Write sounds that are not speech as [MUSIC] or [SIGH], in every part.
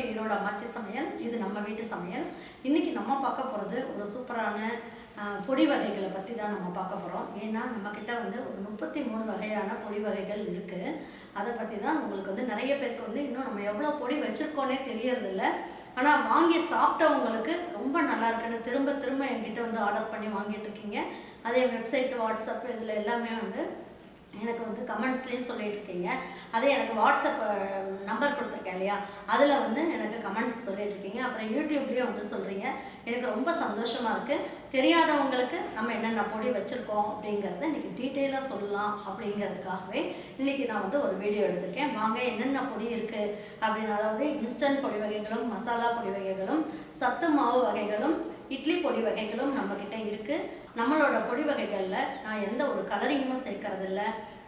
To Erode அம்மாச்சி சமையல் இது நம்ம வீட்டு சமையல். இன்னைக்கு நம்ம பார்க்க போகிறது ஒரு சூப்பரான பொடி வகைகளை பற்றி தான் நம்ம பார்க்க போகிறோம் ஏன்னா நம்மக்கிட்ட வந்து ஒரு முப்பத்தி மூணு வகையான பொடி வகைகள் இருக்குது அதை பற்றி தான் உங்களுக்கு வந்து நிறைய பேருக்கு வந்து இன்னும் நம்ம எவ்வளோ பொடி வச்சுருக்கோன்னே தெரியறதில்ல. ஆனால் வாங்கி சாப்பிட்டவங்களுக்கு ரொம்ப நல்லா இருக்குன்னு திரும்ப திரும்ப என்கிட்ட வந்து ஆர்டர் பண்ணி வாங்கிட்டு இருக்கீங்க. அதே வெப்சைட் வாட்ஸ்அப் இதில் எல்லாமே வந்து எனக்கு வந்து கமெண்ட்ஸ்லேயும் சொல்லிட்டு இருக்கீங்க அதே எனக்கு வாட்ஸ்அப் நம்பர் கொடுத்துருக்கேன் இல்லையா? அதில் வந்து எனக்கு கமெண்ட்ஸ் சொல்லிட்டு இருக்கீங்க அப்புறம் யூடியூப்லேயும் வந்து சொல்கிறீங்க எனக்கு ரொம்ப சந்தோஷமாக இருக்குது தெரியாதவங்களுக்கு நம்ம என்னென்ன பொடி வச்சுருக்கோம் அப்படிங்கிறத இன்றைக்கி டீட்டெயிலாக சொல்லலாம் அப்படிங்கிறதுக்காகவே இன்றைக்கி நான் வந்து ஒரு வீடியோ எடுத்திருக்கேன். வாங்க என்னென்ன பொடி இருக்குது அப்படின்னு. அதாவது இன்ஸ்டன்ட் பொடி வகைகளும் மசாலா பொடி வகைகளும் சத்து மாவு வகைகளும் இட்லி பொடி வகைகளும் நம்மக்கிட்ட இருக்குது நம்மளோட பொடி வகைகளில் நான் எந்த ஒரு கலரிங்கும் சேர்க்கறதில்ல.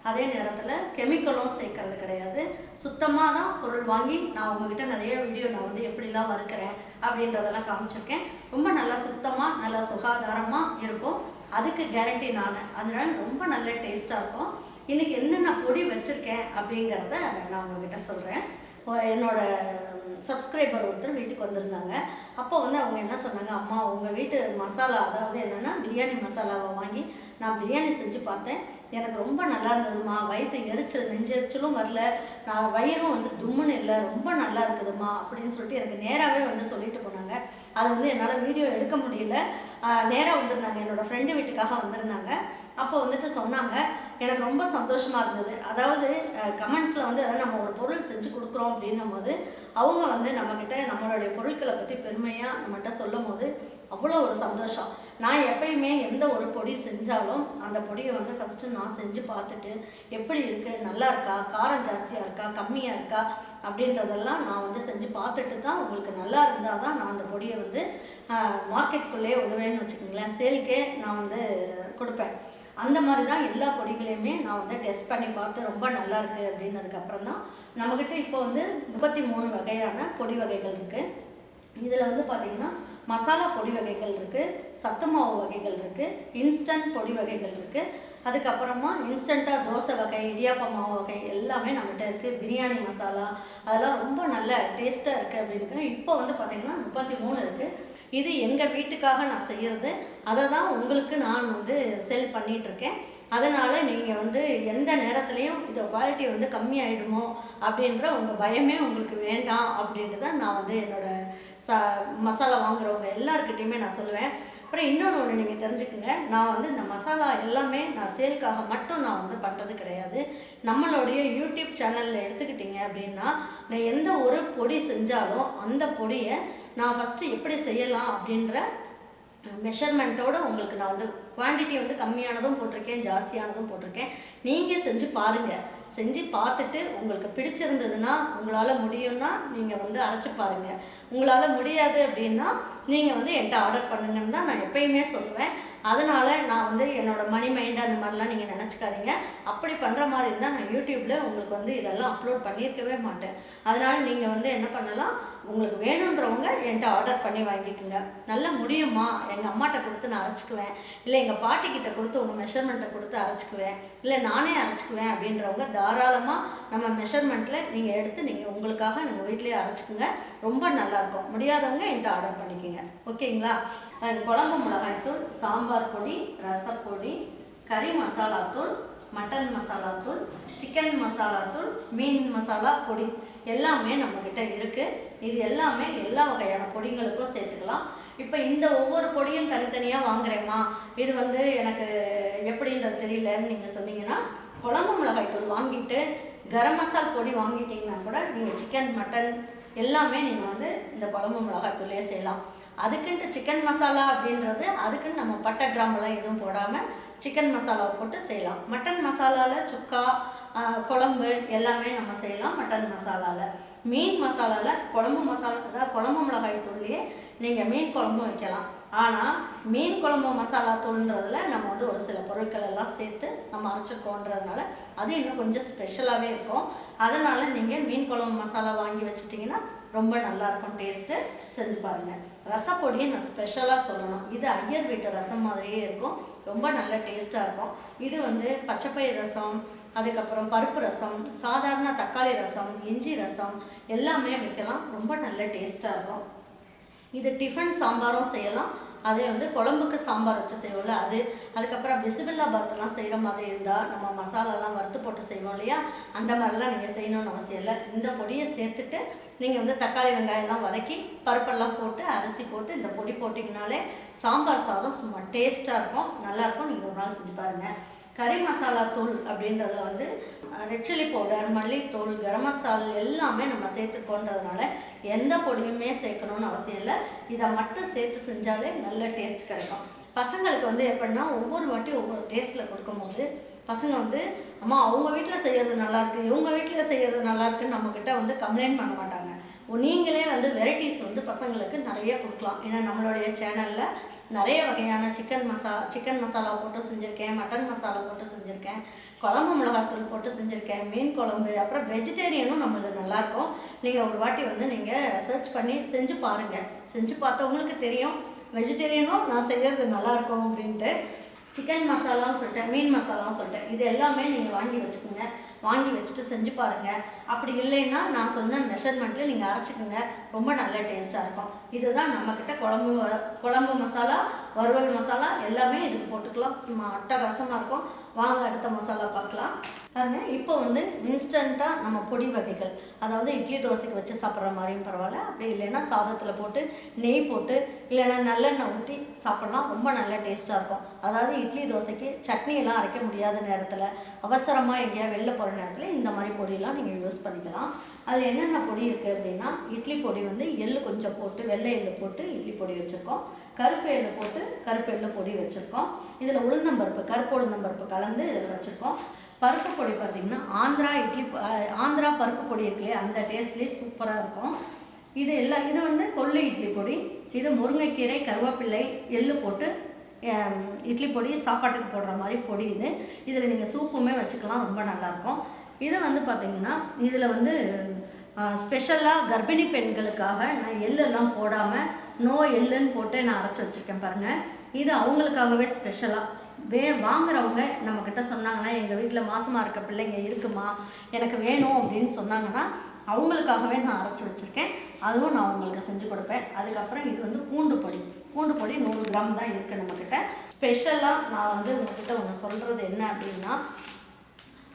அதே நேரத்தில் கெமிக்கலும் சேர்க்கறது கிடையாது. சுத்தமாக தான் பொருள் வாங்கி நான் உங்ககிட்ட நிறைய வீடியோ நான் வந்து எப்படிலாம் வறுக்கிறேன் அப்படின்றதெல்லாம் காமிச்சிருக்கேன். ரொம்ப நல்லா சுத்தமாக நல்லா சுகாதாரமாக இருக்கும். அதுக்கு கேரண்டி நான். அதனால ரொம்ப நல்ல டேஸ்ட்டாக இருக்கும். இன்றைக்கி என்னென்ன பொடி வச்சுருக்கேன் அப்படிங்கிறத நான் உங்ககிட்ட சொல்கிறேன் என்னோட சப்ஸ்கிரைபர் ஒருத்தர் வீட்டுக்கு வந்திருந்தாங்க. அப்போ வந்து அவங்க என்ன சொன்னாங்க? அம்மா உங்கள் வீட்டு மசாலா அதாவது என்னென்னா பிரியாணி மசாலாவை வாங்கி நான் பிரியாணி செஞ்சு பார்த்தேன். எனக்கு ரொம்ப நல்லா இருந்ததுமா வயிற்று எரிச்சல் நெஞ்செரிச்சலும் வரல. நான் வயிறும் வந்து தும்முன்னு இல்லை. ரொம்ப நல்லா இருக்குதுமா அப்படின்னு சொல்லிட்டு எனக்கு நேராகவே வந்து சொல்லிட்டு போனாங்க. அது வந்து என்னால் வீடியோ எடுக்க முடியல. நேராக வந்திருந்தாங்க. என்னோடய ஃப்ரெண்டு வீட்டுக்காக வந்திருந்தாங்க. அப்போ வந்துட்டு சொன்னாங்க எனக்கு ரொம்ப சந்தோஷமாக இருந்தது. அதாவது கமெண்ட்ஸில் வந்து அதாவது நம்ம ஒரு பொருள் செஞ்சு கொடுக்குறோம் அப்படின்னும் போது அவங்க வந்து நம்மக்கிட்ட நம்மளுடைய பொருட்களை பற்றி பெருமையாக நம்மகிட்ட சொல்லும் போது அவ்வளோ ஒரு சந்தோஷம். நான் எப்பயுமே எந்த ஒரு பொடி செஞ்சாலும் அந்த பொடியை வந்து ஃபஸ்ட்டு நான் செஞ்சு பார்த்துட்டு எப்படி இருக்குது நல்லா இருக்கா? காரம் ஜாஸ்தியாக இருக்கா? கம்மியாக இருக்கா? அப்படின்றதெல்லாம் நான் வந்து செஞ்சு பார்த்துட்டு தான் உங்களுக்கு நல்லா இருந்தால் தான் நான் அந்த பொடியை வந்து மார்க்கெட்டுக்குள்ளேயே விடுவேன்னு வச்சுக்கோங்களேன். சேல்க்கே நான் வந்து கொடுப்பேன். அந்த மாதிரி தான் எல்லா பொடிகளையுமே நான் வந்து டெஸ்ட் பண்ணி பார்த்து ரொம்ப நல்லா இருக்குது அப்படின்னதுக்கப்புறம் தான் நம்மக்கிட்ட இப்போ வந்து முப்பத்தி மூணு வகையான பொடி வகைகள் இருக்குது இதில் வந்து பார்த்திங்கன்னா மசாலா பொடி வகைகள் இருக்குது சத்து மாவு வகைகள் இருக்குது இன்ஸ்டன்ட் பொடி வகைகள் இருக்குது அதுக்கப்புறமா இன்ஸ்டண்ட்டாக தோசை வகை இடியாப்ப மாவு வகை எல்லாமே நம்மகிட்ட இருக்குது பிரியாணி மசாலா அதெல்லாம் ரொம்ப நல்ல டேஸ்ட்டாக இருக்குது அப்படின்னு இப்போ வந்து பார்த்திங்கன்னா முப்பத்தி மூணு இருக்குது இது எங்கள் வீட்டுக்காக நான் செய்கிறது அதை தான் உங்களுக்கு நான் வந்து செல் பண்ணிகிட்ருக்கேன் அதனால் நீங்கள் வந்து எந்த நேரத்துலையும் இந்த குவாலிட்டி வந்து கம்மியாயிடுமோ அப்படின்ற உங்கள் பயமே உங்களுக்கு வேண்டாம் அப்படின்ட்டு தான் நான் வந்து என்னோடய ச மசாலா வாங்குறவங்க எல்லாருக்கிட்டேயுமே நான் சொல்லுவேன். அப்புறம் இன்னொன்று ஒன்று நீங்கள் தெரிஞ்சுக்கங்க. நான் வந்து இந்த மசாலா எல்லாமே நான் சேலுக்காக மட்டும் நான் வந்து பண்ணுறது கிடையாது. நம்மளுடைய யூடியூப் சேனலில் எடுத்துக்கிட்டிங்க அப்படின்னா நான் எந்த ஒரு பொடி செஞ்சாலும் அந்த பொடியை நான் ஃபஸ்ட்டு எப்படி செய்யலாம் அப்படின்ற மெஷர்மெண்ட்டோடு உங்களுக்கு நான் வந்து குவான்டிட்டி வந்து கம்மியானதும் போட்டிருக்கேன் ஜாஸ்தியானதும் போட்டிருக்கேன். நீங்கள் செஞ்சு பாருங்கள் செஞ்சு பார்த்துட்டு உங்களுக்கு பிடிச்சிருந்ததுன்னா உங்களால் முடியும்னா நீங்கள் வந்து அரைச்சி பாருங்கள் உங்களால் முடியாது அப்படின்னா நீங்கள் வந்து என்கிட்ட ஆர்டர் பண்ணுங்கன்னு தான் நான் எப்பயுமே சொல்லுவேன். அதனால் நான் வந்து என்னோட மணி மைண்ட் அந்த மாதிரிலாம் நீங்கள் நினச்சிக்காதீங்க. அப்படி பண்ணுற மாதிரி இருந்தால் நான் யூடியூப்பில் உங்களுக்கு வந்து இதெல்லாம் அப்லோட் பண்ணியிருக்கவே மாட்டேன். அதனால் நீங்கள் வந்து என்ன பண்ணலாம்? உங்களுக்கு வேணுன்றவங்க என்கிட்ட ஆர்டர் பண்ணி வாங்கிக்கோங்க. நல்லா முடியுமா? எங்கள் அம்மாட்ட கொடுத்து நான் அரைச்சிக்குவேன். இல்லை எங்கள் பாட்டிக்கிட்ட கொடுத்து உங்கள் மெஷர்மெண்ட்டை கொடுத்து அரைச்சிக்குவேன். இல்லை நானே அரைச்சிக்குவேன் அப்படின்றவங்க தாராளமாக நம்ம மெஷர்மெண்ட்டில் நீங்கள் எடுத்து நீங்கள் உங்களுக்காக நீங்கள் வீட்லேயே அரைச்சிக்குங்க. ரொம்ப நல்லாயிருக்கும். முடியாதவங்க என்கிட்ட ஆர்டர் பண்ணிக்கோங்க. ஓகேங்களா? குழம்பு மிளகாய்த்தூள் சாம்பார் பொடி ரசப்பொடி கறி மசாலாத்தூள் மட்டன் மசாலா தூள் சிக்கன் மசாலா தூள் மீன் மசாலா பொடி. எல்லாமே நம்மக்கிட்ட இருக்குது இது எல்லாமே எல்லா வகையான பொடிங்களுக்கும் சேர்த்துக்கலாம். இப்போ இந்த ஒவ்வொரு பொடியும் தனித்தனியாக வாங்குறேம்மா. இது வந்து எனக்கு எப்படின்றது தெரியலன்னு நீங்கள் சொன்னீங்கன்னா குழம்பு மிளகாய் தூள் வாங்கிட்டு கரம் மசால் பொடி வாங்கிட்டீங்கன்னா கூட நீங்கள் சிக்கன் மட்டன் எல்லாமே நீங்கள் வந்து இந்த குழம்பு மிளகாய் தூளே செய்யலாம். அதுக்குன்ட்டு சிக்கன் மசாலா அப்படின்றது அதுக்குன்னு நம்ம பட்டை கிராம்பெல்லாம் எதுவும் போடாமல் சிக்கன் மசாலா போட்டு செய்யலாம். மட்டன் மசாலாவில் சுக்கா குழம்பு எல்லாமே நம்ம செய்யலாம் மட்டன் மசாலாவில் மீன் மசாலாவில் குழம்பு மசாலா அதாவது குழம்பு மிளகாய் தூள்லேயே நீங்கள் மீன் குழம்பும் வைக்கலாம். ஆனால் மீன் குழம்பு மசாலா தூள்ன்றதுல நம்ம வந்து ஒரு சில பொருட்கள் எல்லாம் சேர்த்து நம்ம அரைச்சிக்கோன்றதுனால அது இன்னும் கொஞ்சம் ஸ்பெஷலாகவே இருக்கும். அதனால் நீங்கள் மீன் குழம்பு மசாலா வாங்கி வச்சிட்டிங்கன்னா ரொம்ப நல்லாயிருக்கும் டேஸ்ட்டு செஞ்சு பாருங்கள் ரசப்பொடியை நான் ஸ்பெஷலாக சொல்லணும். இது ஐயர் வீட்டு ரசம் மாதிரியே இருக்கும். ரொம்ப நல்ல டேஸ்ட்டாக இருக்கும். இது வந்து பச்சைப்பயிர் ரசம் அதுக்கப்புறம் பருப்பு ரசம் சாதாரண தக்காளி ரசம் இஞ்சி ரசம் எல்லாமே வைக்கலாம். ரொம்ப நல்ல டேஸ்ட்டாக இருக்கும். இது டிஃபன் சாம்பாரும் செய்யலாம். அதே வந்து குழம்புக்கு சாம்பார் வச்சு செய்வோம்ல அது. அதுக்கப்புறம் பிசிபில்லா பாத்தெல்லாம் செய்கிற மாதிரி இருந்தால் நம்ம மசாலாலாம் வறுத்து போட்டு செய்வோம் இல்லையா? அந்த மாதிரிலாம் நீங்கள் செய்யணும்னு அவசியம் இல்லை. இந்த பொடியை சேர்த்துட்டு நீங்கள் வந்து தக்காளி வெங்காயம்லாம் வதக்கி பருப்பெல்லாம் போட்டு அரிசி போட்டு இந்த பொடி போட்டிங்கனாலே சாம்பார் சாதம் சும்மா டேஸ்ட்டாக இருக்கும். நல்லாயிருக்கும் நீங்கள் ஒரு நாள் செஞ்சு பாருங்கள் கறி மசாலா தூள் அப்படின்றத வந்து ரெட் சில்லி பவுடர் மல்லித்தூள் கரம் மசால் எல்லாமே நம்ம சேர்த்துக்கோன்றதுனால எந்த பொடியுமே சேர்க்கணும்னு அவசியம் இல்லை. இதை மட்டும் சேர்த்து செஞ்சாலே நல்ல டேஸ்ட் கிடைக்கும். பசங்களுக்கு வந்து எப்படின்னா ஒவ்வொரு வாட்டி ஒவ்வொரு டேஸ்ட்டில் கொடுக்கும்போது பசங்க வந்து அம்மா அவங்க வீட்டில் செய்கிறது நல்லாயிருக்கு இவங்க வீட்டில் செய்கிறது நல்லாயிருக்குன்னு நம்மக்கிட்ட வந்து கம்ப்ளைண்ட் பண்ண மாட்டாங்க. நீங்களே வந்து வெரைட்டிஸ் வந்து பசங்களுக்கு நிறைய கொடுக்கலாம். ஏன்னா நம்மளுடைய சேனலில் நிறைய வகையான சிக்கன் மசா சிக்கன் மசாலா போட்டு செஞ்சுருக்கேன் மட்டன் மசாலா போட்டு செஞ்சுருக்கேன் குழம்பு மிளகாத்தூள் போட்டு செஞ்சுருக்கேன் மீன் குழம்பு அப்புறம் வெஜிடேரியனும் நம்மளது நல்லாயிருக்கும் நீங்கள் ஒரு வாட்டி வந்து நீங்கள் சர்ச் பண்ணி செஞ்சு பாருங்கள் செஞ்சு பார்த்தவங்களுக்கு தெரியும். வெஜிடேரியனும் நான் செய்கிறது நல்லாயிருக்கும் அப்படின்ட்டு. சிக்கன் மசாலாவும் சொல்லிட்டேன் மீன் மசாலாவும் சொல்லிட்டேன். இது எல்லாமே நீங்கள் வாங்கி வச்சுக்கோங்க. வாங்கி வச்சுட்டு செஞ்சு பாருங்கள் அப்படி இல்லைன்னா நான் சொன்ன மெஷர்மெண்ட்டில் நீங்கள் அரைச்சிக்கோங்க. ரொம்ப நல்ல டேஸ்ட்டாக இருக்கும். இதுதான் நம்மக்கிட்ட குழம்பு வ- குழம்பு மசாலா வறுவல் மசாலா எல்லாமே இதுக்கு போட்டுக்கலாம். சும்மா அட்டகாசமாக இருக்கும். வாங்க அடுத்த மசாலா பார்க்கலாம். பாருங்க இப்போ வந்து இன்ஸ்டண்ட்டாக நம்ம பொடி வகைகள். அதாவது இட்லி தோசைக்கு வச்சு சாப்பிட்ற மாதிரியும் பரவாயில்ல. அப்படி இல்லைன்னா சாதத்தில் போட்டு நெய் போட்டு இல்லைன்னா நல்லெண்ணெய் ஊற்றி சாப்பிட்லாம் ரொம்ப நல்ல டேஸ்ட்டாக இருக்கும். அதாவது இட்லி தோசைக்கு சட்னியெல்லாம் அரைக்க முடியாத நேரத்தில் அவசரமாக எங்கேயா வெளில போகிற நேரத்தில் இந்த மாதிரி பொடியெல்லாம் நீங்கள் யூஸ் பண்ணிக்கலாம். அது என்னென்ன பொடி இருக்குது அப்படின்னா இட்லி பொடி வந்து எள்ளு கொஞ்சம் போட்டு வெள்ளை எள்ளு போட்டு இட்லி பொடி வச்சுருக்கோம். கருப்பு எள்ளு போட்டு கருப்பு எள்ளு பொடி வச்சுருக்கோம். இதில் உளுந்தம்பருப்பு கருப்பு உளுந்தம்பருப்பு கலந்து இதில் வச்சுருக்கோம். பருப்பு பொடி பார்த்திங்கன்னா ஆந்திரா இட்லி ஆந்திரா பருப்பு பொடி இருக்குல்லையே அந்த டேஸ்ட்லேயே சூப்பராக இருக்கும். இது எல்லாம் இது வந்து கொள்ளு இட்லி பொடி இது முருங்கைக்கீரை கருவேப்பிள்ளை எள்ளு போட்டு இட்லி பொடி சாப்பாட்டுக்கு போடுற மாதிரி பொடி இது. இதில் நீங்கள் சூப்புமே வச்சுக்கலாம் ரொம்ப நல்லாயிருக்கும் இது வந்து பார்த்திங்கன்னா இதில் வந்து ஸ்பெஷலாக கர்ப்பிணி பெண்களுக்காக நான் எள்ளெல்லாம் போடாமல் நோ எள்ளுன்னு போட்டு நான் அரைச்சி வச்சுருக்கேன் பாருங்கள் இது அவங்களுக்காகவே ஸ்பெஷலாக வே வாங்குறவங்க நம்மக்கிட்ட சொன்னாங்கன்னா எங்கள் வீட்டில் மாசமாக இருக்க பிள்ளைங்க இருக்குமா? எனக்கு வேணும் அப்படின்னு சொன்னாங்கன்னா அவங்களுக்காகவே நான் அரைச்சி வச்சுருக்கேன். அதுவும் நான் அவங்களுக்கு செஞ்சு கொடுப்பேன். அதுக்கப்புறம் இது வந்து பூண்டு பொடி. பூண்டு பொடி நூறு கிராம் தான் இருக்குது நம்மக்கிட்ட ஸ்பெஷலாக நான் வந்து உங்ககிட்ட ஒன்று சொல்கிறது என்ன அப்படின்னா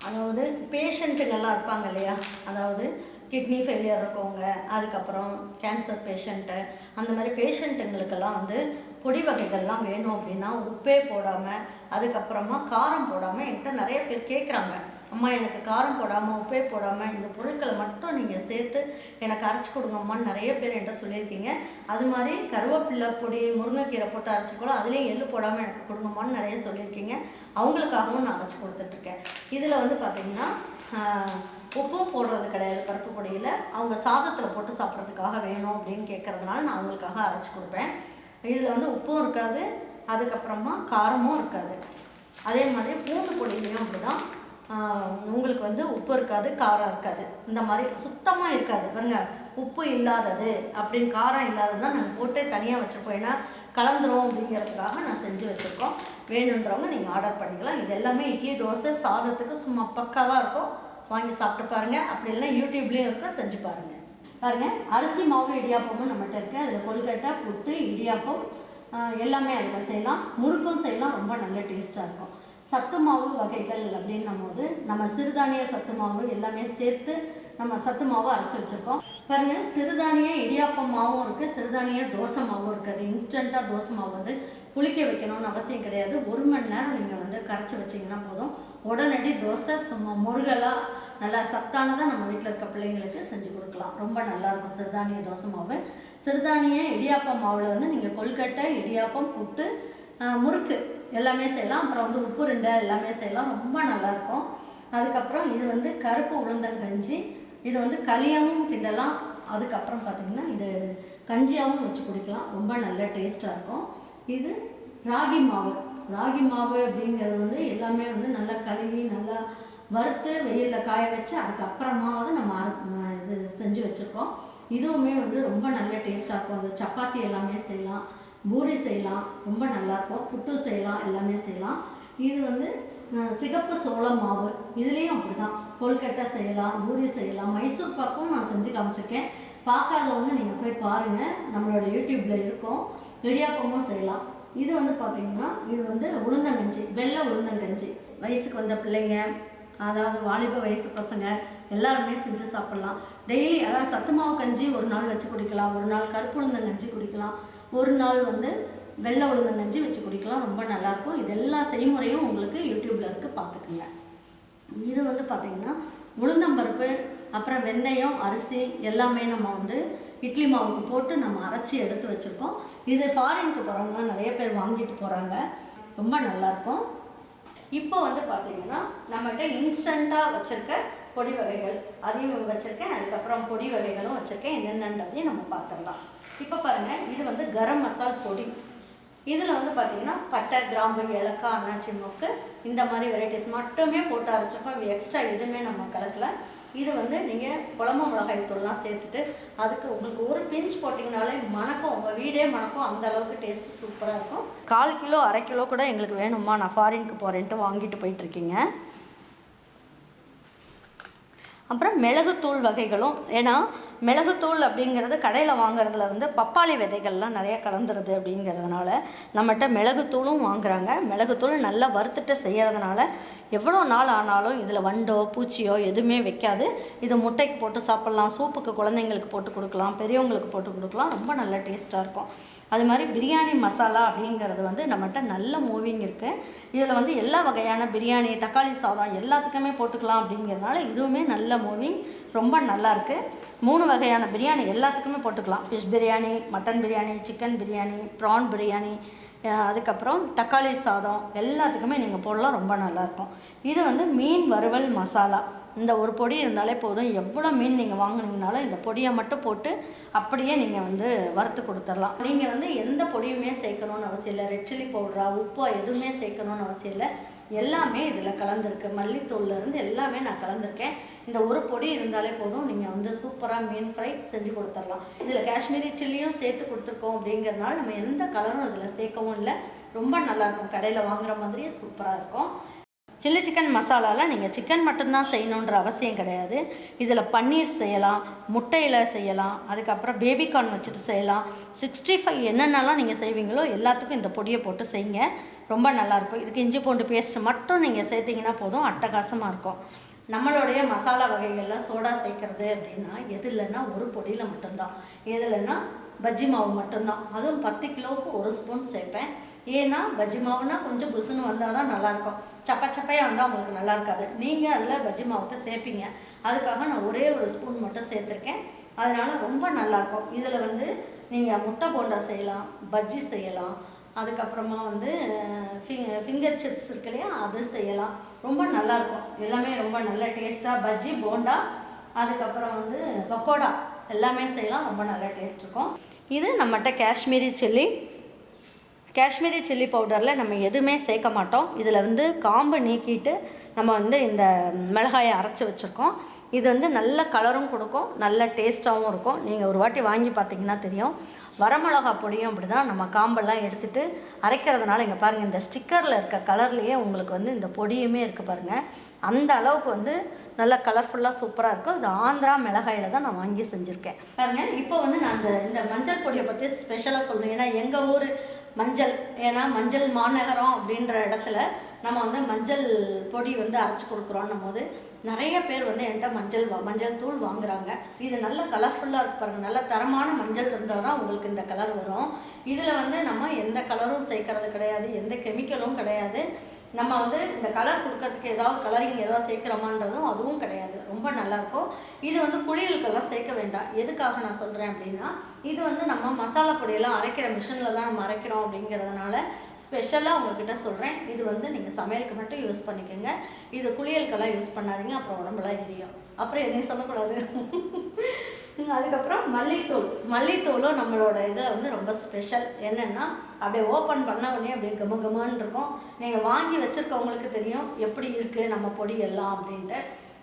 அதாவது பேஷண்ட்டுங்கெல்லாம் இருப்பாங்க இல்லையா? அதாவது கிட்னி ஃபெயிலியர் இருக்கவங்க அதுக்கப்புறம் கேன்சர் பேஷண்ட்டு அந்த மாதிரி பேஷண்ட்டுங்களுக்கெல்லாம் வந்து பொடி வகைகள்லாம் வேணும் அப்படின்னா உப்பே போடாமல் அதுக்கப்புறமா காரம் போடாமல் என்கிட்ட நிறைய பேர் கேட்குறாங்க அம்மா எனக்கு காரம் போடாமல் உப்பே போடாமல் இந்த பொருட்களை மட்டும் நீங்கள் சேர்த்து எனக்கு அரைச்சி கொடுங்கம்மான்னு நிறைய பேர் என்கிட்ட சொல்லியிருக்கீங்க. அது மாதிரி கருவேப்பிலை பொடி முருங்கைக்கீரை போட்டு அரைச்சிக்கூட அதுலேயும் எள்ளு போடாமல் எனக்கு கொடுங்கம்மான்னு நிறைய சொல்லியிருக்கீங்க. அவங்களுக்காகவும் நான் அரைச்சி கொடுத்துட்ருக்கேன் இதில் வந்து பார்த்திங்கன்னா உப்பும் போடுறது கிடையாது பருப்பு பொடியில். அவங்க சாதத்தில் போட்டு சாப்பிட்றதுக்காக வேணும் அப்படின்னு கேட்குறதுனால நான் அவங்களுக்காக அரைச்சி கொடுப்பேன். இதில் வந்து உப்பும் இருக்காது அதுக்கப்புறமா காரமும் இருக்காது. அதே மாதிரி பூண்டு பொடியிலையும் அப்படிதான். உங்களுக்கு வந்து உப்பு இருக்காது காரம் இருக்காது. இந்த மாதிரி சுத்தமாக இருக்காது. பாருங்க உப்பு இல்லாதது அப்படின்னு காரம் இல்லாதது தான் நாங்கள் போட்டு தனியாக வச்சுருப்போம். ஏன்னா கலந்துரும் அப்படிங்கிறதுக்காக நான் செஞ்சு வச்சுருக்கோம். வேணுன்றவங்க நீங்கள் ஆர்டர் பண்ணிக்கலாம். இது எல்லாமே இட்லி தோசை சாதத்துக்கு சும்மா பக்காவாக இருக்கும். வாங்கி சாப்பிட்டு பாருங்கள் அப்படி இல்லைன்னா யூடியூப்லேயும் இருக்கும் செஞ்சு பாருங்கள் பாருங்கள் அரிசி மாவு இடியாப்பமும் நம்மகிட்ட இருக்குது அதில் கொல்கட்டை புட்டு இடியாப்பம் எல்லாமே அதில் செய்யலாம். முறுக்கும் செய்யலாம் ரொம்ப நல்ல டேஸ்ட்டாக இருக்கும். சத்து மாவு வகைகள் அப்படின்னும் போது நம்ம சிறுதானிய சத்து மாவு எல்லாமே சேர்த்து நம்ம சத்து மாவு அரைச்சி வச்சுருக்கோம். பாருங்க சிறுதானிய இடியாப்பம் மாவும் இருக்குது சிறுதானிய தோசை மாவும் இருக்குது அது இன்ஸ்டண்ட்டாக தோசை மாவு வந்து புளிக்க வைக்கணும்னு அவசியம் கிடையாது. ஒரு மணி நேரம் நீங்கள் வந்து கரைச்சி வச்சிங்கன்னா போதும். உடனடி தோசை சும்மா முருகலாக நல்லா சத்தானதாக நம்ம வீட்டில் இருக்க பிள்ளைங்களுக்கு செஞ்சு கொடுக்கலாம். ரொம்ப நல்லாயிருக்கும் சிறுதானிய தோசை மாவு. சிறுதானிய இடியாப்பம் மாவில் வந்து நீங்கள் கொல்கட்டை இடியாப்பம் புட்டு முறுக்கு எல்லாமே செய்யலாம். அப்புறம் வந்து உப்பு ரெண்டை எல்லாமே செய்யலாம். ரொம்ப நல்லாயிருக்கும் அதுக்கப்புறம் இது வந்து கருப்பு உளுந்தங்கஞ்சி இது வந்து களியாகவும் கிண்டலாம். அதுக்கப்புறம் பார்த்தீங்கன்னா இது கஞ்சியாகவும் வச்சு குடிக்கலாம். ரொம்ப நல்ல டேஸ்ட்டாக இருக்கும். இது ராகி மாவு. ராகி மாவு அப்படிங்கிறது வந்து எல்லாமே வந்து நல்லா கழுவி நல்லா வறுத்து வெயிலில் காய வச்சு அதுக்கப்புறமாவது நம்ம இது செஞ்சு வச்சுருக்கோம். இதுவுமே வந்து ரொம்ப நல்ல டேஸ்ட்டாக இருக்கும். அந்த சப்பாத்தி எல்லாமே செய்யலாம் பூரி செய்யலாம் ரொம்ப நல்லாயிருக்கும் புட்டு செய்யலாம் எல்லாமே செய்யலாம். இது வந்து சிகப்பு சோளம் மாவு. இதுலேயும் அப்படி தான் கொல்கட்டை செய்யலாம் பூரி செய்யலாம். மைசூர் பாக்கும் நான் செஞ்சு காமிச்சிருக்கேன். பார்க்காதவங்க நீங்கள் போய் பாருங்கள் நம்மளோட யூடியூப்பில் இருக்கும். இடியாப்பமும் செய்யலாம். இது வந்து பார்த்தீங்கன்னா இது வந்து உளுந்தங்கஞ்சி வெள்ளை உளுந்தங்கஞ்சி. வயசுக்கு வந்த பிள்ளைங்க அதாவது வாலிப வயசு பசங்க எல்லாருமே செஞ்சு சாப்பிட்லாம். டெய்லி அதாவது சத்து மாவு கஞ்சி ஒரு நாள் வச்சு குடிக்கலாம். ஒரு நாள் கருப்பு உளுந்தங்கஞ்சி குடிக்கலாம். ஒரு நாள் வந்து வெள்ளை உளுந்தங்கஞ்சி வச்சு குடிக்கலாம். ரொம்ப நல்லாயிருக்கும். இது எல்லா செய்முறையும் உங்களுக்கு யூடியூப்பில் இருக்குது பார்த்துக்குங்க இது வந்து பார்த்திங்கன்னா உளுந்தம்பருப்பு அப்புறம் வெந்தயம் அரிசி எல்லாமே நம்ம வந்து இட்லி மாவுக்கு போட்டு நம்ம அரைச்சி எடுத்து வச்சுருக்கோம். இது ஃபாரினுக்கு போகிறவங்க நிறைய பேர் வாங்கிட்டு போகிறாங்க ரொம்ப நல்லாயிருக்கும் இப்போ வந்து பார்த்தீங்கன்னா நம்மகிட்ட இன்ஸ்டண்ட்டாக வச்சுருக்க பொடி வகைகள் அதையும் வச்சுருக்கேன். அதுக்கப்புறம் பொடி வகைகளும் வச்சுருக்கேன். என்னென்னன்றதையும் நம்ம பார்த்துடலாம். இப்போ பாருங்கள் இது வந்து கரம் மசால் பொடி. இதில் வந்து பார்த்திங்கன்னா பட்டை கிராம்பு ஏலக்காய் அண்ணாச்சி மொக்கு இந்த மாதிரி வெரைட்டிஸ் மட்டுமே போட்டு அரைச்சிருக்கோம். எக்ஸ்ட்ரா எதுவுமே நம்ம கலக்கல. இது வந்து நீங்கள் குழம்பு மிளகாய் தூள்லாம் சேர்த்துட்டு அதுக்கு உங்களுக்கு ஒரு பிஞ்ச் போட்டிங்கனாலே மணக்கும் உங்கள் வீடே மணக்கும் அந்த அளவுக்கு டேஸ்ட் சூப்பராக இருக்கும். கால் கிலோ அரை கிலோ கூட எங்களுக்கு வேணுமா நான் ஃபாரினுக்கு போகிறேன்ட்டு வாங்கிட்டு போயிட்டுருக்கீங்க அப்புறம் மிளகுத்தூள் வகைகளும் ஏன்னா மிளகுத்தூள் அப்படிங்கிறது கடையில் வாங்குறதுல வந்து பப்பாளி விதைகள்லாம் நிறைய கலந்துருது அப்படிங்கிறதுனால நம்மகிட்ட மிளகுத்தூளும் வாங்குறாங்க. மிளகுத்தூள் நல்லா வறுத்துட்டு செய்கிறதுனால எவ்வளோ நாள் ஆனாலும் இதில் வண்டோ பூச்சியோ எதுவுமே வைக்காது. இது முட்டைக்கு போட்டு சாப்பிட்லாம் சூப்புக்கு குழந்தைங்களுக்கு போட்டு கொடுக்கலாம் பெரியவங்களுக்கு போட்டு கொடுக்கலாம். ரொம்ப நல்ல டேஸ்ட்டாக இருக்கும். அது மாதிரி பிரியாணி மசாலா அப்படிங்கிறது வந்து நம்மகிட்ட நல்ல மூவிங் இருக்குது இதில் வந்து எல்லா வகையான பிரியாணி தக்காளி சாதம் எல்லாத்துக்குமே போட்டுக்கலாம் அப்படிங்கிறதுனால இதுவுமே நல்ல மூவிங் ரொம்ப நல்லாயிருக்கு மூணு வகையான பிரியாணி எல்லாத்துக்குமே போட்டுக்கலாம். Fish biryani mutton biryani chicken biryani prawn biryani அதுக்கப்புறம் தக்காளி சாதம் எல்லாத்துக்குமே நீங்கள் போடலாம் ரொம்ப நல்லாயிருக்கும் இது வந்து மீன் வறுவல் மசாலா. இந்த ஒரு பொடி இருந்தாலே போதும். எவ்வளோ மீன் நீங்கள் வாங்கினீங்கனாலும் இந்த பொடியை மட்டும் போட்டு அப்படியே நீங்கள் வந்து வறுத்து கொடுத்துடலாம். நீங்கள் வந்து எந்த பொடியுமே சேர்க்கணும்னு அவசியம் இல்லை. ரெட் சில்லி பவுடரா உப்பா எதுவுமே சேர்க்கணும்னு அவசியம் இல்லை. எல்லாமே இதில் கலந்துருக்கு. மல்லித்தூள்லேருந்து எல்லாமே நான் கலந்துருக்கேன். இந்த ஒரு பொடி இருந்தாலே போதும். நீங்கள் வந்து சூப்பராக மீன் ஃப்ரை செஞ்சு கொடுத்துடலாம். இதில் காஷ்மீரி சில்லியும் சேர்த்து கொடுத்துருக்கோம் அப்படிங்கிறதுனால நம்ம எந்த கலரும் இதில் சேர்க்கவும் இல்லை. ரொம்ப நல்லாயிருக்கும் கடையில் வாங்குகிற மாதிரியே சூப்பராக இருக்கும். சில்லி சிக்கன் மசாலாவில் நீங்கள் சிக்கன் மட்டும்தான் செய்யணுன்ற அவசியம் கிடையாது. இதில் பன்னீர் செய்யலாம் முட்டையில் செய்யலாம் அதுக்கப்புறம் பேபிகார்ன் வச்சுட்டு செய்யலாம். சிக்ஸ்டி ஃபைவ் என்னென்னலாம் நீங்கள் செய்வீங்களோ எல்லாத்துக்கும் இந்த பொடியை போட்டு செய்யுங்க. ரொம்ப நல்லாயிருக்கும். இதுக்கு இஞ்சி பூண்டு பேஸ்ட் மட்டும் நீங்கள் சேர்த்திங்கன்னா போதும் அட்டகாசமாக இருக்கும். நம்மளுடைய மசாலா வகைகளில் சோடா சேர்க்கறது அப்படின்னா எது இல்லைன்னா ஒரு பொடியில் மட்டும்தான். எது இல்லைன்னா பஜ்ஜி மாவு மட்டும்தான். அதுவும் பத்து கிலோவுக்கு ஒரு ஸ்பூன் சேர்ப்பேன். ஏன்னா பஜ்ஜி மாவுனா கொஞ்சம் புசுன்னு வந்தால் தான் நல்லாயிருக்கும். சப்பா சப்பையாக வந்தால் உங்களுக்கு நல்லா இருக்காது நீங்கள் அதில் பஜ்ஜி மாவுக்கு சேர்ப்பீங்க. அதுக்காக நான் ஒரே ஒரு ஸ்பூன் மட்டும் சேர்த்துருக்கேன். அதனால் ரொம்ப நல்லாயிருக்கும். இதில் வந்து நீங்கள் முட்டை போண்டா செய்யலாம் பஜ்ஜி செய்யலாம். அதுக்கப்புறமா வந்து ஃபிங்கர் சிப்ஸ் இருக்கு இல்லையா அது செய்யலாம். ரொம்ப நல்லாயிருக்கும். எல்லாமே ரொம்ப நல்ல டேஸ்ட்டாக பஜ்ஜி போண்டா அதுக்கப்புறம் வந்து பக்கோடா. எல்லாமே செய்யலாம். ரொம்ப நல்ல டேஸ்ட் இருக்கும். இது நம்மகிட்ட காஷ்மீரி சில்லி. காஷ்மீரி சில்லி பவுடரில் நம்ம எதுவுமே சேர்க்க மாட்டோம். இதில் வந்து காம்பை நீக்கிட்டு நம்ம வந்து இந்த மிளகாயை அரைச்சி வச்சுருக்கோம். இது வந்து நல்ல கலரும் கொடுக்கும் நல்ல டேஸ்ட்டாகவும் இருக்கும். நீங்கள் ஒரு வாட்டி வாங்கி பார்த்தீங்கன்னா தெரியும். வரமிளகா பொடியும் அப்படி தான் நம்ம காம்பெல்லாம் எடுத்துட்டு அரைக்கிறதுனால இங்கே பாருங்கள் இந்த ஸ்டிக்கரில் இருக்க கலர்லேயே உங்களுக்கு வந்து இந்த பொடியுமே இருக்குது பாருங்கள் அந்த அளவுக்கு வந்து நல்ல கலர்ஃபுல்லாக சூப்பராக இருக்கும். இது ஆந்திரா மிளகாயில் தான் நான் வாங்கி செஞ்சுருக்கேன். பாருங்கள் இப்போ வந்து நான் இந்த இந்த மஞ்சள் பொடியை பற்றி ஸ்பெஷலாக சொல்கிறேன் ஏன்னா எங்கள் ஊர் மஞ்சள் ஏன்னா மஞ்சள் மாநகரம் அப்படின்ற இடத்துல நம்ம வந்து மஞ்சள் பொடி வந்து அரைச்சி கொடுக்குறோன்னும் போது நிறைய பேர் வந்து என்கிட்ட மஞ்சள் வா- மஞ்சள் தூள் வாங்குறாங்க. இது நல்ல கலர்ஃபுல்லாக இருப்பாருங்க நல்ல தரமான மஞ்சள் இருந்தால் தான் உங்களுக்கு இந்த கலர் வரும். இதில் வந்து நம்ம எந்த கலரும் சேர்க்கறது கிடையாது. எந்த கெமிக்கலும் கிடையாது. நம்ம வந்து இந்த கலர் கொடுக்கறதுக்கு ஏதாவது கலரிங் ஏதாவது சேர்க்குறோமான்றதும் அதுவும் கிடையாது. ரொம்ப நல்லாயிருக்கும் இது வந்து குளியலுக்கெல்லாம் சேர்க்க வேண்டாம். எதுக்காக நான் சொல்கிறேன் அப்படின்னா இது வந்து நம்ம மசாலா பொடியெல்லாம் அரைக்கிற மிஷினில் தான் நம்ம அரைக்கிறோம் அப்படிங்கிறதுனால ஸ்பெஷலாக உங்ககிட்ட சொல்கிறேன் இது வந்து நீங்கள் சமையலுக்கு மட்டும் யூஸ் பண்ணிக்கோங்க. இது குளியலுக்கெல்லாம் யூஸ் பண்ணாதீங்க. அப்புறம் உடம்புலாம் எரியும். அப்புறம் எதையும் சொல்லக்கூடாது. [LAUGHS] அதுக்கப்புறம் மல்லித்தூள். மல்லித்தூளும் நம்மளோட இதை வந்து ரொம்ப ஸ்பெஷல் என்னென்னா அப்படியே ஓப்பன் பண்ண உடனே அப்படியே கம கமான்னு இருக்கும். நீங்கள் வாங்கி வச்சுருக்கவங்களுக்கு தெரியும் எப்படி இருக்குது நம்ம பொடி எல்லாம் அப்படின்ட்டு.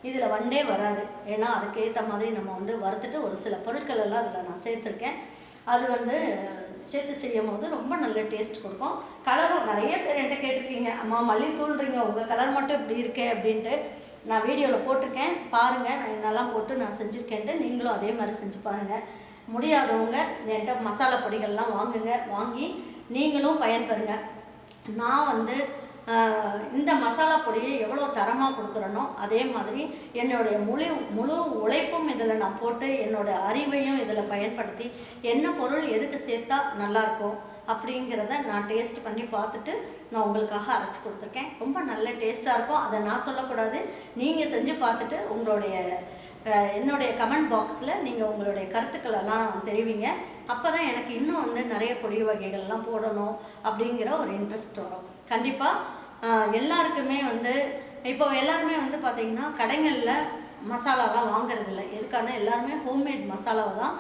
இதில் வண்டே வராது. ஏன்னா அதுக்கேற்ற மாதிரி நம்ம வந்து வறுத்துட்டு ஒரு சில பொருட்கள் எல்லாம் அதில் நான் சேர்த்துருக்கேன். அது வந்து சேர்த்து செய்யும் போது ரொம்ப நல்ல டேஸ்ட் கொடுக்கும். கலரும் நிறைய பேர் என்கிட்ட கேட்டிருக்கீங்க. அம்மா மல்லித்தூள்றீங்க. உங்கள் கலர் மட்டும் இப்படி இருக்கே அப்படின்ட்டு. நான் வீடியோவில் போட்டிருக்கேன். பாருங்கள் நான் என்னெல்லாம் போட்டு நான் செஞ்சுருக்கேன்ட்டு நீங்களும் அதே மாதிரி செஞ்சு பாருங்கள் முடியாதவங்க என்கிட்ட மசாலா பொடிகள்லாம் வாங்குங்க. வாங்கி நீங்களும் பயன்பெறுங்க. நான் வந்து இந்த மசாலா பொடியை எவ்வளோ தரமாக கொடுக்குறேனோ அதே மாதிரி என்னுடைய முழு முழு உழைப்பும் இதில் நான் போட்டு என்னோட அறிவையும் இதில் பயன்படுத்தி என்ன பொருள் எதுக்கு சேர்த்தா நல்லாயிருக்கும் அப்படிங்கிறத நான் டேஸ்ட் பண்ணி பார்த்துட்டு நான் உங்களுக்காக அரைச்சி கொடுத்துருக்கேன். ரொம்ப நல்ல டேஸ்ட்டாக இருக்கும். அதை நான் சொல்லக்கூடாது. நீங்கள் செஞ்சு பார்த்துட்டு உங்களுடைய என்னுடைய கமெண்ட் பாக்ஸில் நீங்கள் உங்களுடைய கருத்துக்கள் எல்லாம் தெரிவிங்க. அப்போ தான் எனக்கு இன்னும் வந்து நிறைய பொடி வகைகள்லாம் போடணும் அப்படிங்கிற ஒரு இன்ட்ரெஸ்ட் வரும். கண்டிப்பாக எல்லாருக்குமே வந்து இப்போ எல்லாருமே வந்து பார்த்திங்கன்னா கடைகளில் மசாலாலாம் வாங்குறதில்ல. எதுக்கான எல்லாருமே ஹோம்மேட் மசாலாவை தான்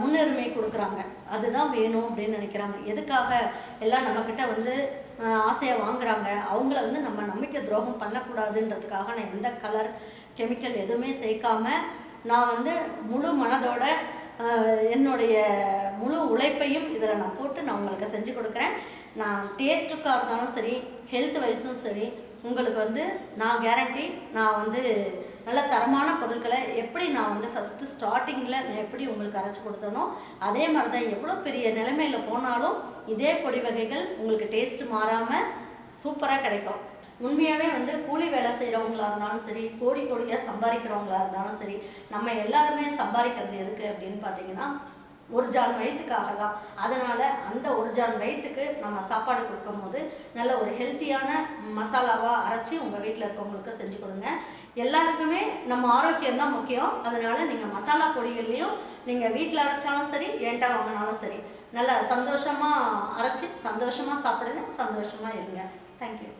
முன்னுரிமை கொடுக்குறாங்க. அதுதான் வேணும் அப்படின்னு நினைக்கிறாங்க. எதுக்காக எல்லாம் நம்மக்கிட்ட வந்து ஆசையை வாங்குறாங்க? அவங்கள வந்து நம்ம நம்பிக்கை துரோகம் பண்ணக்கூடாதுன்றதுக்காக நான் எந்த கலர் கெமிக்கல் எதுவுமே சேர்க்காம நான் வந்து முழு மனதோட என்னுடைய முழு உழைப்பையும் இதில் நான் போட்டு நான் உங்களுக்கு செஞ்சு கொடுக்குறேன். நான் டேஸ்ட்டுக்காக இருந்தாலும் சரி ஹெல்த் வைஸும் சரி உங்களுக்கு வந்து நான் கேரண்டி நான் வந்து நல்ல தரமான பொருட்களை எப்படி நான் வந்து ஃபஸ்ட்டு ஸ்டார்டிங்கில் நான் எப்படி உங்களுக்கு அரைச்சி கொடுத்தனோ அதே மாதிரி தான் எவ்வளோ பெரிய நிலைமையில் போனாலும் இதே பொடி வகைகள் உங்களுக்கு டேஸ்ட் மாறாமல் சூப்பராக கிடைக்கும். உண்மையாகவே வந்து கூலி வேலை செய்கிறவங்களா இருந்தாலும் சரி கோடி கோடியாக சம்பாதிக்கிறவங்களா இருந்தாலும் சரி நம்ம எல்லாருமே சம்பாதிக்கிறது எதுக்கு அப்படின்னு பார்த்தீங்கன்னா ஒரு ஜான் வயிற்றுக்காக தான். அதனால் அந்த ஒரு ஜான் வயிற்றுக்கு நம்ம சாப்பாடு கொடுக்கும்போது நல்ல ஒரு ஹெல்த்தியான மசாலாவாக அரைச்சி உங்கள் வீட்டில் இருக்கவங்களுக்கு செஞ்சு கொடுங்க. எல்லாருக்குமே நம்ம ஆரோக்கியம் தான் முக்கியம். அதனால் நீங்கள் மசாலா பொடிகள்லையும் நீங்கள் வீட்டில் அரைச்சாலும் சரி ஏன்ட்டா வாங்கினாலும் சரி. நல்லா சந்தோஷமாக அரைச்சி சந்தோஷமாக சாப்பிடுங்க சந்தோஷமாக இருங்க. தேங்க்யூ